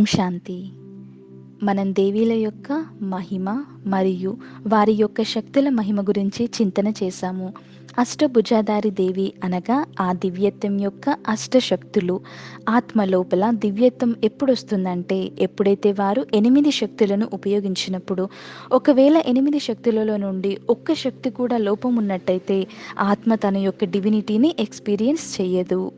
ఓం శాంతి. మనం దేవీల యొక్క మహిమ మరియు వారి యొక్క శక్తుల మహిమ గురించి చింతన చేశాము. అష్టభుజాధారి దేవి అనగా ఆ దివ్యత్వం యొక్క అష్టశక్తులు. ఆత్మ లోపల దివ్యత్వం ఎప్పుడు వస్తుందంటే ఎప్పుడైతే వారు ఎనిమిది శక్తులను ఉపయోగించినప్పుడు ఒకవేళ ఎనిమిది శక్తులలో నుండి ఒక్క శక్తి కూడా లోపం ఉన్నట్టయితే ఆత్మ తన యొక్క డివినిటీని ఎక్స్పీరియన్స్ చేయదు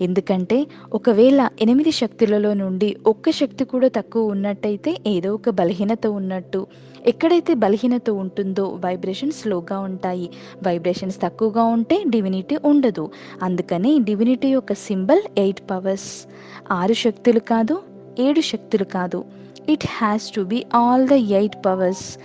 ఎందుకంటే ఒకవేళ ఎనిమిది శక్తులలో నుండి ఒక్క శక్తి కూడా తక్కువ ఉన్నట్టయితే ఏదో ఒక బలహీనత ఉన్నట్టు ఎక్కడైతే బలహీనత ఉంటుందో వైబ్రేషన్స్ స్లోగా ఉంటాయి. వైబ్రేషన్స్ తక్కువగా ఉంటే డివినిటీ ఉండదు. అందుకని డివినిటీ యొక్క సింబల్ ఎయిట్ పవర్స్ ఆరు శక్తులు కాదు ఏడు శక్తులు కాదు. It has to be all the eight powers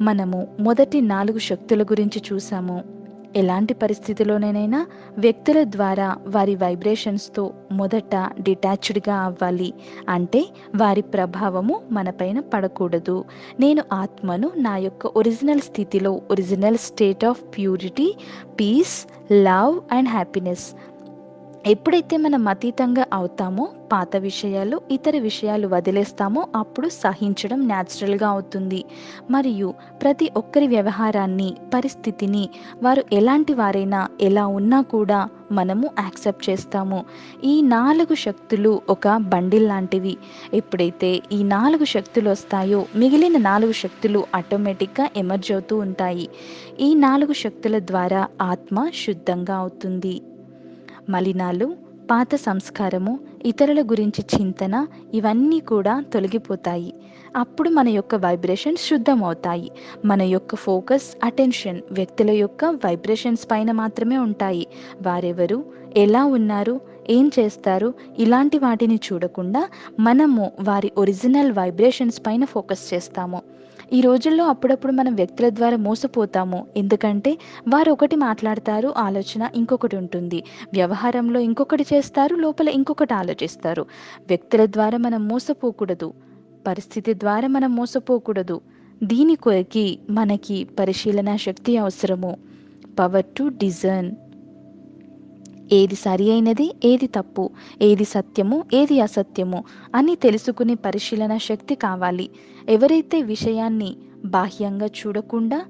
మనము మొదటి నాలుగు శక్తుల గురించి చూసాము. ఎలాంటి పరిస్థితిలోనైనా వ్యక్తుల ద్వారా వారి వైబ్రేషన్స్తో మొదట డిటాచ్డ్గా అవ్వాలి. అంటే వారి ప్రభావము మనపైన పడకూడదు. నేను ఆత్మను నా యొక్క ఒరిజినల్ స్థితిలో original state of purity peace love and happiness ఎప్పుడైతే మనం అతీతంగా అవుతామో పాత విషయాలు ఇతర విషయాలు వదిలేస్తామో అప్పుడు సహించడం న్యాచురల్గా అవుతుంది. మరియు ప్రతి ఒక్కరి వ్యవహారాన్ని పరిస్థితిని వారు ఎలాంటి వారైనా ఎలా ఉన్నా కూడా మనము యాక్సెప్ట్ చేస్తాము. ఈ నాలుగు శక్తులు ఒక బండిల్ లాంటివి. ఎప్పుడైతే ఈ నాలుగు శక్తులు వస్తాయో మిగిలిన నాలుగు శక్తులు ఆటోమేటిక్గా ఎమర్జ్ అవుతూ ఉంటాయి. ఈ నాలుగు శక్తుల ద్వారా ఆత్మ శుద్ధంగా అవుతుంది. మలినాలు పాత సంస్కారము ఇతరుల గురించి చింతన ఇవన్నీ కూడా తొలగిపోతాయి. అప్పుడు మన యొక్క వైబ్రేషన్స్ శుద్ధమవుతాయి. మన యొక్క ఫోకస్ అటెన్షన్ వ్యక్తుల యొక్క వైబ్రేషన్స్ పైన మాత్రమే ఉంటాయి. వారెవరు ఎలా ఉన్నారు ఏం చేస్తారు ఇలాంటి వాటిని చూడకుండా మనము వారి ఒరిజినల్ వైబ్రేషన్స్ పైన ఫోకస్ చేస్తాము. ఈ రోజుల్లో అప్పుడప్పుడు మనం వ్యక్తుల ద్వారా మోసపోతాము. ఎందుకంటే వారు ఒకటి మాట్లాడతారు ఆలోచన ఇంకొకటి ఉంటుంది. వ్యవహారంలో ఇంకొకటి చేస్తారు లోపల ఇంకొకటి ఆలోచిస్తారు. వ్యక్తుల ద్వారా మనం మోసపోకూడదు. పరిస్థితి ద్వారా మనం మోసపోకూడదు. దీని కొరకి మనకి పరిశీలన శక్తి అవసరము. Power to discern. ఏది సరి అయినది ఏది తప్పు ఏది సత్యము ఏది అసత్యము అని తెలుసుకునే పరిశీలన శక్తి కావాలి. ఎవరైతే విషయాన్ని బాహ్యంగా చూడకుండా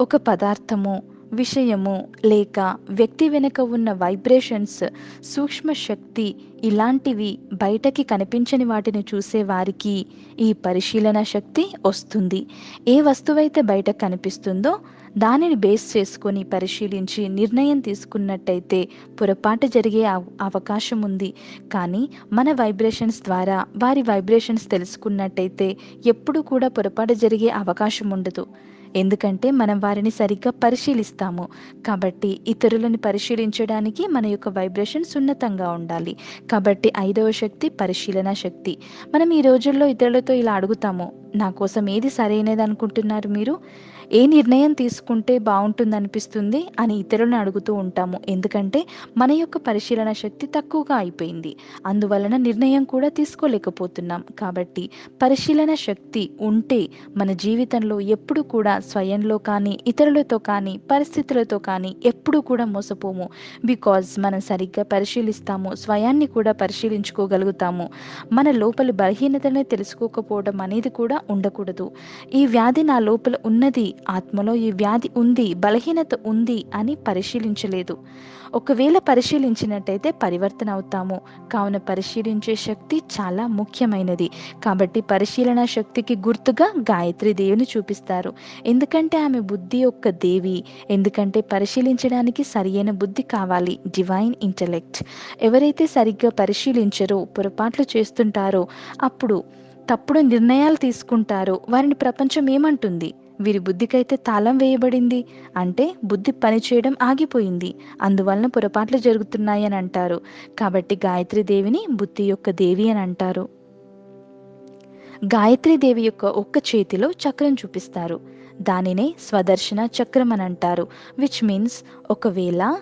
ఒక పదార్థము విషయము లేక వ్యక్తి వెనుక ఉన్న వైబ్రేషన్స్ సూక్ష్మ శక్తి ఇలాంటివి బయటకి కనిపించని వాటిని చూసే వారికి ఈ పరిశీలన శక్తి వస్తుంది. ఏ వస్తువైతే బయట కనిపిస్తుందో దానిని బేస్ చేసుకొని పరిశీలించి నిర్ణయం తీసుకున్నట్టయితే పొరపాటు జరిగే అవకాశం ఉంది. కానీ మన వైబ్రేషన్స్ ద్వారా వారి వైబ్రేషన్స్ తెలుసుకున్నట్టయితే ఎప్పుడు కూడా పొరపాటు జరిగే అవకాశం ఉండదు. ఎందుకంటే మనం వారిని సరిగ్గా పరిశీలిస్తాము. కాబట్టి ఇతరులను పరిశీలించడానికి మన యొక్క వైబ్రేషన్ సున్నతంగా ఉండాలి. కాబట్టి ఐదవ శక్తి పరిశీలన శక్తి. మనం ఈ రోజుల్లో ఇతరులతో ఇలా అడుగుతాము నా కోసం ఏది సరైనది అనుకుంటున్నారు మీరు? ఏ నిర్ణయం తీసుకుంటే బాగుంటుంది అనిపిస్తుంది అని ఇతరులను అడుగుతూ ఉంటాము. ఎందుకంటే మన యొక్క పరిశీలన శక్తి తక్కువగా అయిపోయింది. అందువలన నిర్ణయం కూడా తీసుకోలేకపోతున్నాం. కాబట్టి పరిశీలన శక్తి ఉంటే మన జీవితంలో ఎప్పుడు కూడా స్వయంలో కానీ ఇతరులతో కానీ పరిస్థితులతో కానీ ఎప్పుడు కూడా మోసపోము. బికాజ్ మనం సరిగ్గా పరిశీలిస్తాము స్వయాన్ని కూడా పరిశీలించుకోగలుగుతాము. మన లోపల బలహీనతనే తెలుసుకోకపోవడం అనేది కూడా ఉండకూడదు. ఈ వ్యాధి నా లోపల ఉన్నది ఆత్మలో ఈ వ్యాధి ఉంది బలహీనత ఉంది అని పరిశీలించలేదు. ఒకవేళ పరిశీలించినట్టయితే పరివర్తన అవుతాము కావున పరిశీలించే శక్తి చాలా ముఖ్యమైనది. కాబట్టి పరిశీలన శక్తికి గుర్తుగా గాయత్రి దేవిని చూపిస్తారు. ఎందుకంటే ఆమె బుద్ధి యొక్క దేవి. ఎందుకంటే పరిశీలించడానికి సరియైన బుద్ధి కావాలి. డివైన్ ఇంటలెక్ట్ ఎవరైతే సరిగ్గా పరిశీలించరో పొరపాట్లు చేస్తుంటారో అప్పుడు తప్పుడు నిర్ణయాలు తీసుకుంటారో వారిని ప్రపంచం ఏమంటుంది? వీరి బుద్ధికైతే తాళం వేయబడింది. అంటే బుద్ధి పనిచేయడం ఆగిపోయింది. అందువలన పొరపాట్లు జరుగుతున్నాయి అని అంటారు. కాబట్టి గాయత్రి దేవిని బుద్ధి యొక్క దేవి అని అంటారు. గాయత్రి దేవి యొక్క ఒక్క చేతిలో చక్రం చూపిస్తారు. దానినే స్వదర్శన చక్రం అని అంటారు. విచ్ మీన్స్ ఒకవేళ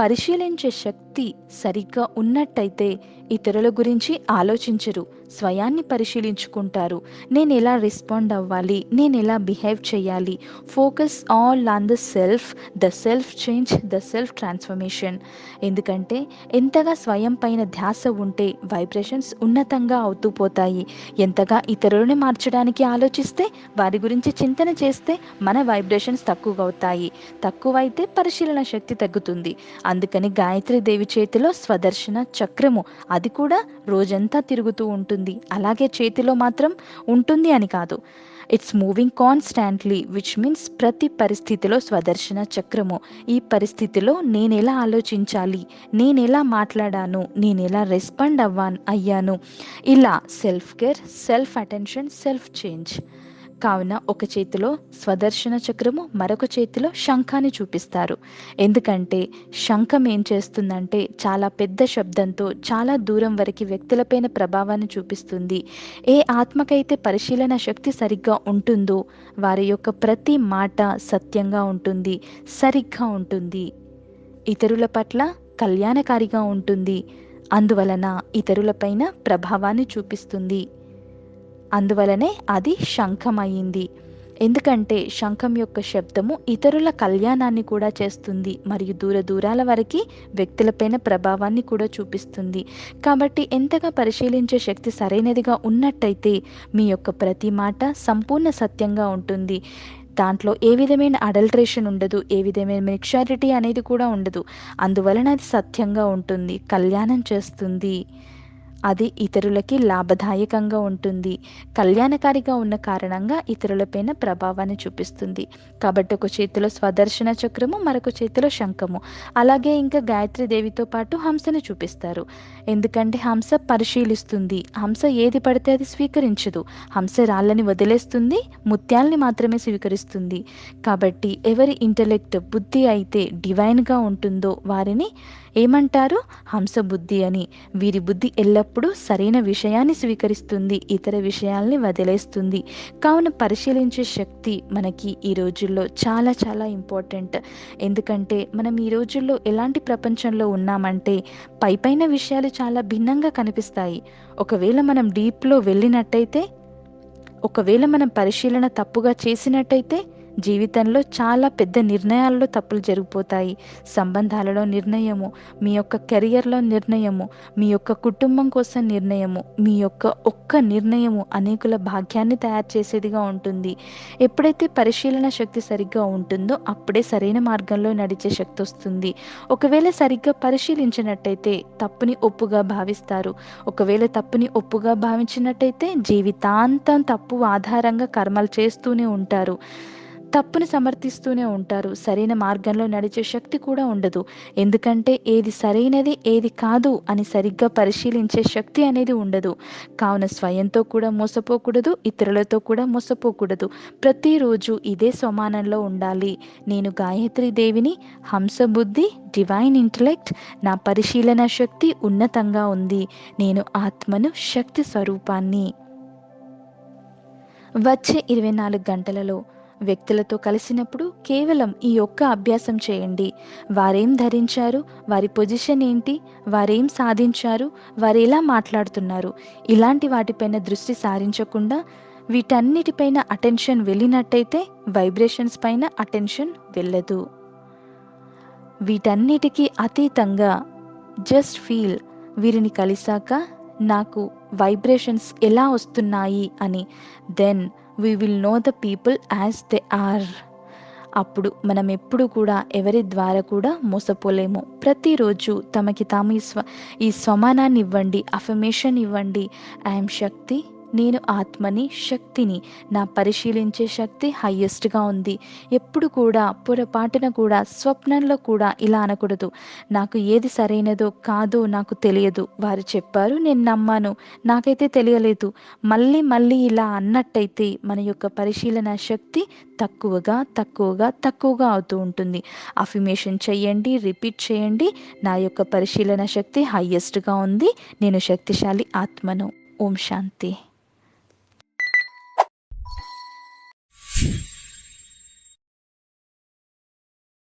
పరిశీలించే శక్తి సరిగ్గా ఉన్నట్టయితే ఇతరుల గురించి ఆలోచించరు. స్వయాన్ని పరిశీలించుకుంటారు. నేను ఎలా రెస్పాండ్ అవ్వాలి? నేను ఎలా బిహేవ్ చేయాలి? Focus all on the self the self change the self transformation ఎందుకంటే ఎంతగా స్వయం పైన ధ్యాస ఉంటే వైబ్రేషన్స్ ఉన్నతంగా అవుతూ పోతాయి. ఎంతగా ఇతరులను మార్చడానికి ఆలోచిస్తే వారి గురించి చింతన చేస్తే మన వైబ్రేషన్స్ తక్కువగా అవుతాయి తక్కువైతే పరిశీలన శక్తి తగ్గుతుంది. అందుకని గాయత్రి దేవి చేతిలో స్వదర్శన చక్రము అది కూడా రోజంతా తిరుగుతూ ఉంటుంది. అలాగే చేతిలో మాత్రం ఉంటుంది అని కాదు. It's moving constantly which means ప్రతి పరిస్థితిలో స్వదర్శన చక్రము. ఈ పరిస్థితిలో నేను ఎలా ఆలోచించాలి? నేను ఎలా మాట్లాడాను? నేను ఎలా రెస్పాండ్ అవ్వాను అయ్యాను? ఇలా self care self attention self change కావున ఒక చేతిలో స్వదర్శన చక్రము మరొక చేతిలో శంఖాన్ని చూపిస్తారు. ఎందుకంటే శంఖం ఏం చేస్తుందంటే చాలా పెద్ద శబ్దంతో చాలా దూరం వరకు వ్యక్తులపైన ప్రభావాన్ని చూపిస్తుంది. ఏ ఆత్మకైతే పరిశీలన శక్తి సరిగ్గా ఉంటుందో వారి యొక్క ప్రతి మాట సత్యంగా ఉంటుంది సరిగ్గా ఉంటుంది. ఇతరుల పట్ల కళ్యాణకారిగా ఉంటుంది. అందువలన ఇతరులపైన ప్రభావాన్ని చూపిస్తుంది. అందువలనే అది శంఖమయ్యింది. ఎందుకంటే శంఖం యొక్క శబ్దము ఇతరుల కళ్యాణాన్ని కూడా చేస్తుంది మరియు దూర దూరాల వరకు వ్యక్తులపైన ప్రభావాన్ని కూడా చూపిస్తుంది. కాబట్టి ఎంతగా పరిశీలించే శక్తి సరైనదిగా ఉన్నట్టయితే మీ యొక్క ప్రతి మాట సంపూర్ణ సత్యంగా ఉంటుంది. దాంట్లో ఏ విధమైన అడల్ట్రేషన్ ఉండదు ఏ విధమైన మెక్షారిటీ అనేది కూడా ఉండదు. అందువలన అది సత్యంగా ఉంటుంది కళ్యాణం చేస్తుంది. అది ఇతరులకి లాభదాయకంగా ఉంటుంది. కళ్యాణకారిగా ఉన్న కారణంగా ఇతరులపైన ప్రభావాన్ని చూపిస్తుంది. కాబట్టి ఒక చేతిలో స్వదర్శన చక్రము మరొక చేతిలో శంఖము. అలాగే ఇంకా గాయత్రి దేవితో పాటు హంసను చూపిస్తారు. ఎందుకంటే హంస పరిశీలిస్తుంది. హంస ఏది పడితే అది స్వీకరించదు. హంస రాళ్ళని వదిలేస్తుంది ముత్యాల్ని మాత్రమే స్వీకరిస్తుంది. కాబట్టి ఎవరి ఇంటలెక్ట్ బుద్ధి అయితే డివైన్గా ఉంటుందో వారిని ఏమంటారు? హంసబుద్ధి అని. వీరి బుద్ధి ఎల్లప్పుడూ సరైన విషయాన్ని స్వీకరిస్తుంది ఇతర విషయాల్ని వదిలేస్తుంది. కావున పరిశీలించే శక్తి మనకి ఈ రోజుల్లో చాలా చాలా ఇంపార్టెంట్. ఎందుకంటే మనం ఈ రోజుల్లో ఎలాంటి ప్రపంచంలో ఉన్నామంటే పై పైన విషయాలు చాలా భిన్నంగా కనిపిస్తాయి. ఒకవేళ మనం డీప్లో వెళ్ళినట్టయితే ఒకవేళ మనం పరిశీలన తప్పుగా చేసినట్టయితే జీవితంలో చాలా పెద్ద నిర్ణయాల్లో తప్పులు జరిగిపోతాయి. సంబంధాలలో నిర్ణయము మీ యొక్క కెరియర్లో నిర్ణయము మీ యొక్క కుటుంబం కోసం నిర్ణయము మీ యొక్క ఒక్క నిర్ణయము అనేకుల భాగ్యాన్ని తయారు చేసేదిగా ఉంటుంది. ఎప్పుడైతే పరిశీలన శక్తి సరిగ్గా ఉంటుందో అప్పుడే సరైన మార్గంలో నడిచే శక్తి వస్తుంది. ఒకవేళ సరిగ్గా పరిశీలించినట్టయితే తప్పుని ఒప్పుగా భావిస్తారు. ఒకవేళ తప్పుని ఒప్పుగా భావించినట్టయితే జీవితాంతం తప్పు ఆధారంగా కర్మలు చేస్తూనే ఉంటారు. తప్పుని సమర్థిస్తూనే ఉంటారు. సరైన మార్గంలో నడిచే శక్తి కూడా ఉండదు. ఎందుకంటే ఏది సరైనది ఏది కాదు అని సరిగ్గా పరిశీలించే శక్తి అనేది ఉండదు. కావున స్వయంతో కూడా మోసపోకూడదు ఇతరులతో కూడా మోసపోకూడదు. ప్రతిరోజు ఇదే సమానంలో ఉండాలి. నేను గాయత్రి దేవిని హంసబుద్ధి డివైన్ ఇంటలెక్ట్ నా పరిశీలన శక్తి ఉన్నతంగా ఉంది. నేను ఆత్మను శక్తి స్వరూపాన్ని. వచ్చే ఇరవై నాలుగు గంటలలో వ్యక్తులతో కలిసినప్పుడు కేవలం ఈ ఒక్క అభ్యాసం చేయండి. వారేం ధరించారు? వారి పొజిషన్ ఏంటి? వారేం సాధించారు? వారు ఎలా మాట్లాడుతున్నారు? ఇలాంటి వాటిపైన దృష్టి సారించకుండా వీటన్నిటిపైన అటెన్షన్ వెళ్ళినట్టయితే వైబ్రేషన్స్ పైన అటెన్షన్ వెళ్ళదు. వీటన్నిటికీ అతీతంగా జస్ట్ ఫీల్ వీరిని కలిసాక నాకు వైబ్రేషన్స్ ఎలా వస్తున్నాయి అని then we will know the people as they are అప్పుడు మనం ఎప్పుడు కూడా ఎవరి ద్వారా కూడా మోసపోలేము. ప్రతిరోజు తమకి తాము ఈ స్వ ఈ స్వమానాన్ని ఇవ్వండి అఫర్మేషన్ ఇవ్వండి. ఐఎమ్ శక్తి నేను ఆత్మని శక్తిని నా పరిశీలించే శక్తి హయ్యెస్ట్గా ఉంది. ఎప్పుడు కూడా పొరపాటున కూడా స్వప్నంలో కూడా ఇలా అనకూడదు. నాకు ఏది సరైనదో కాదో నాకు తెలియదు. వారు చెప్పారు నేను నమ్మాను. నాకైతే తెలియలేదు. మళ్ళీ మళ్ళీ ఇలా అన్నట్టయితే మన యొక్క పరిశీలన శక్తి తక్కువగా తక్కువగా తక్కువగా అవుతూ ఉంటుంది. అఫిమేషన్ చేయండి రిపీట్ చేయండి. నా యొక్క పరిశీలన శక్తి హయ్యెస్ట్గా ఉంది. నేను శక్తిశాలి ఆత్మను. ఓం శాంతి.